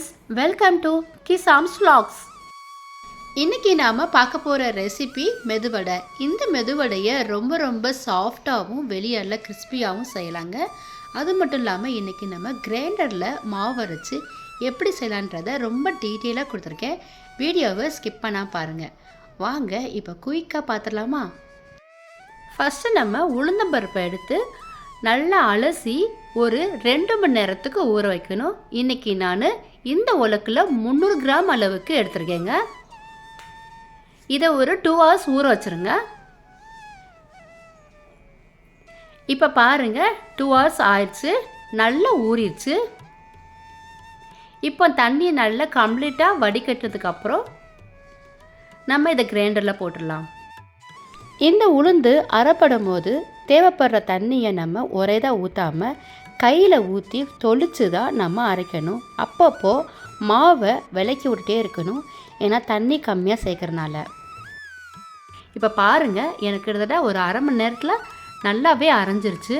Friends welcome to கிசாம்ஸ் ஸ்லாக்ஸ் இன்றைக்கி நாம் பார்க்க போகிற ரெசிபி மெதுவடை. இந்த மெதுவடையை ரொம்ப ரொம்ப சாஃப்டாகவும் வெளியல்ல கிறிஸ்பியாகவும் செய்யலாங்க. அது மட்டும் இல்லாமல் இன்றைக்கி நம்ம கிரைண்டரில் மாவு அரைச்சி எப்படி செய்யலான்றதை ரொம்ப டீட்டெயிலாக கொடுத்துருக்கேன். வீடியோவை ஸ்கிப் பண்ணால் பாருங்கள் வாங்க இப்போ குயிக்காக பார்த்துடலாமா? ஃபஸ்ட்டு நம்ம உளுந்தம்பருப்பை எடுத்து நல்லா அலசி ஒரு ரெண்டு மணி நேரத்துக்கு ஊற வைக்கணும். இன்றைக்கி நான் இந்த உலக்கில் முந்நூறு கிராம் அளவுக்கு எடுத்துருக்கேங்க. இதை ஒரு டூ ஹவர்ஸ் ஊற வச்சுருங்க. இப்போ பாருங்கள் டூ ஹவர்ஸ் ஆயிடுச்சு நல்லா ஊறிடுச்சு. இப்போ தண்ணியை நல்லா கம்ப்ளீட்டாக வடிகட்டுறதுக்கப்புறம் நம்ம இதை கிரைண்டரில் போட்டுடலாம். இந்த உளுந்து அறப்படும் போது தேவைப்படுற தண்ணியை நம்ம ஒரேதாக ஊற்றாமல் கையில் ஊற்றி தொளிச்சு தான் நம்ம அரைக்கணும். அப்பப்போ மாவை விலக்கி விட்டுட்டே இருக்கணும். ஏன்னா தண்ணி கம்மியாக சேர்க்கறனால இப்போ பாருங்கள் எனக்கு கிட்டத்தட்ட ஒரு அரை மணி நேரத்தில் நல்லாவே அரைஞ்சிருச்சு.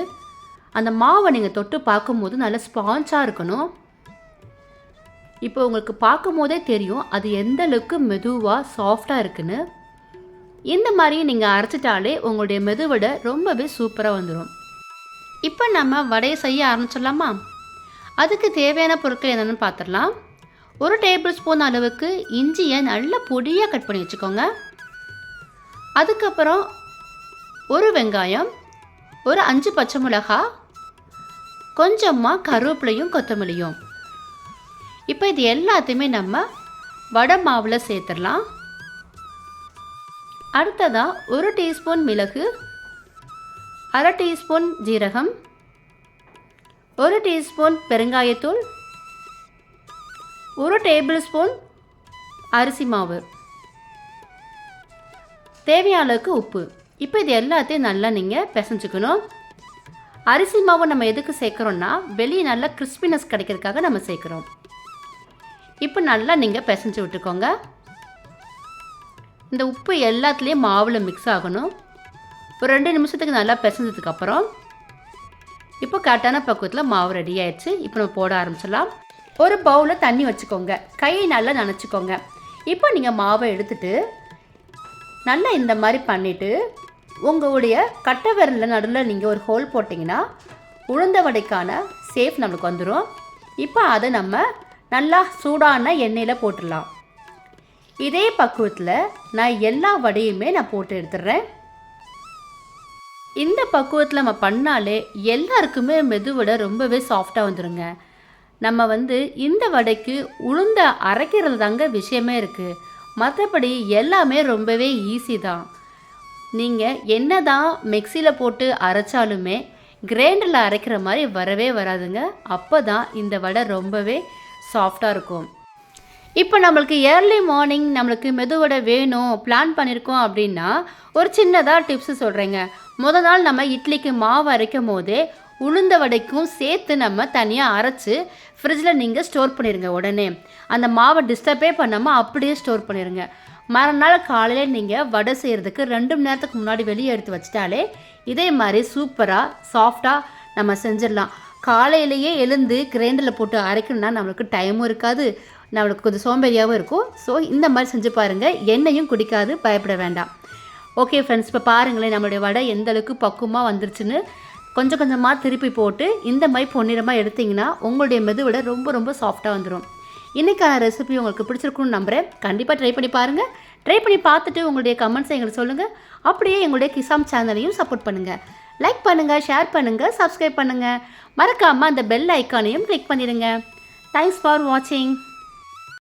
அந்த மாவை நீங்கள் தொட்டு பார்க்கும்போது நல்லா ஸ்பாஞ்சாக இருக்கணும். இப்போ உங்களுக்கு பார்க்கும் போதே தெரியும் அது எந்த அளவுக்கு மெதுவாக சாஃப்டாக இருக்குன்னு. இந்த மாதிரி நீங்கள் அரைச்சிட்டாலே உங்களுடைய மெதுவடை ரொம்பவே சூப்பராக வந்துடும் இப்போ நம்ம வடையை செய்ய ஆரம்பிச்சிடலாமா? அதுக்கு தேவையான பொருட்கள் என்னென்னு பார்த்துடலாம் ஒரு டேபிள் ஸ்பூன் அளவுக்கு இஞ்சியை நல்ல பொடியாக கட் பண்ணி வச்சுக்கோங்க. அதுக்கப்புறம் ஒரு வெங்காயம் ஒரு அஞ்சு பச்சை மிளகாய் கொஞ்சமாக கருவேப்பிலையும் கொத்தமல்லியும். இப்போ இது எல்லாத்தையுமே நம்ம வடை மாவில் சேர்த்துடலாம். அடுத்ததாக ஒரு டீஸ்பூன் மிளகு அரை டீஸ்பூன் ஜீரகம் ஒரு டீஸ்பூன் பெருங்காயத்தூள் ஒரு டேபிள் ஸ்பூன் அரிசி மாவு. தேவையான அளவுக்கு உப்பு. இப்போ இது எல்லாத்தையும் நல்லா நீங்கள் பிசைஞ்சுக்கணும். அரிசி மாவு நம்ம எதுக்கு சேர்க்குறோன்னா வெளியே நல்லா கிறிஸ்பினஸ் கிடைக்கிறதுக்காக நம்ம சேர்க்குறோம். இப்போ நல்லா நீங்கள் பிசைஞ்சு விட்டுக்கோங்க. இந்த உப்பு எல்லாத்துலேயும் மாவில் மிக்ஸ் ஆகணும். ஒரு ரெண்டு நிமிஷத்துக்கு நல்லா பிசைஞ்சதுக்கப்புறம் இப்போ கரெக்டான பக்குவத்தில் மாவு ரெடி ஆயிடுச்சு. இப்போ நம்ம போட ஆரம்பிச்சிடலாம். ஒரு பவுலில் தண்ணி வச்சுக்கோங்க. கையை நல்லா நனைச்சிக்கோங்க. இப்போ நீங்கள் மாவை எடுத்துட்டு நல்லா இந்த மாதிரி பண்ணிவிட்டு உங்களுடைய கட்டை விரலில் நடுவில் நீங்கள் ஒரு ஹோல் போட்டிங்கன்னா உளுந்த வடைக்கான சேஃப் நம்மளுக்கு வந்துடும் இப்போ அதை நம்ம நல்லா சூடான எண்ணெயில் போட்டுடலாம். இதே பக்குவத்தில் நான் எல்லா வடையுமே நான் போட்டு எடுத்துடுறேன். இந்த பக்குவத்தில் நம்ம பண்ணாலே எல்லாருக்குமே மெதுவடை ரொம்பவே சாஃப்டாக வந்துடுங்க நம்ம வந்து இந்த வடைக்கு உளுந்த அரைக்கிறது தாங்க விஷயமே இருக்குது மற்றபடி எல்லாமே ரொம்பவே ஈஸி தான். நீங்கள் என்ன தான் மிக்சியில் போட்டு அரைச்சாலுமே கிரைண்டரில் அரைக்கிற மாதிரி வரவே வராதுங்க. அப்போ தான் இந்த வடை ரொம்பவே சாஃப்டாக இருக்கும். இப்போ நம்மளுக்கு ஏர்லி மார்னிங் நம்மளுக்கு மெதுவடை வேணும் பிளான் பண்ணியிருக்கோம் அப்படின்னா ஒரு சின்னதாக டிப்ஸு சொல்கிறேங்க முத நாள் நம்ம இட்லிக்கு மாவு அரைக்கும் போதே உளுந்த வடைக்கும் சேர்த்து நம்ம தனியாக அரைச்சி ஃப்ரிட்ஜில் நீங்கள் ஸ்டோர் பண்ணிடுங்க உடனே. அந்த மாவை டிஸ்டர்பே பண்ணாமல் அப்படியே ஸ்டோர் பண்ணிடுங்க மறுநாள் காலையில் நீங்கள் வடை செய்கிறதுக்கு ரெண்டு மணி நேரத்துக்கு முன்னாடி வெளியே எடுத்து வச்சிட்டாலே இதே மாதிரி சூப்பராக சாஃப்டாக நம்ம செஞ்சிடலாம். காலையிலேயே எழுந்து கிரைண்டரில் போட்டு அரைக்கணும்னா நம்மளுக்கு டைமும் இருக்காது. நம்மளுக்கு கொஞ்சம் சோம்பேறியாகவும் இருக்கும். ஸோ இந்த மாதிரி செஞ்சு பாருங்கள் எண்ணெயும் குடிக்காது பயப்பட வேண்டாம். ஓகே ஃப்ரெண்ட்ஸ் இப்போ பாருங்களேன் நம்மளுடைய வடை எந்த அளவுக்கு பக்குவமாக வந்துருச்சுன்னு. கொஞ்சம் கொஞ்சமாக திருப்பி போட்டு இந்த மாதிரி பொன்னிறமாக எடுத்திங்கன்னா உங்களுடைய மெதுவடை ரொம்ப ரொம்ப சாஃப்டாக வந்துடும் இன்றைக்கான ரெசிபி உங்களுக்கு பிடிச்சிருக்குன்னு நம்புகிறேன் கண்டிப்பாக ட்ரை பண்ணி பாருங்கள் ட்ரை பண்ணி பார்த்துட்டு உங்களுடைய கமெண்ட்ஸை எங்களுக்கு சொல்லுங்கள் அப்படியே எங்களுடைய கிசாம் சேனலையும் சப்போர்ட் பண்ணுங்கள் லைக் பண்ணுங்கள் ஷேர் பண்ணுங்கள் சப்ஸ்கிரைப் பண்ணுங்கள் மறக்காமல் அந்த பெல் ஐக்கானையும் கிளிக் பண்ணிடுங்க. தேங்க்ஸ் ஃபார் வாட்சிங்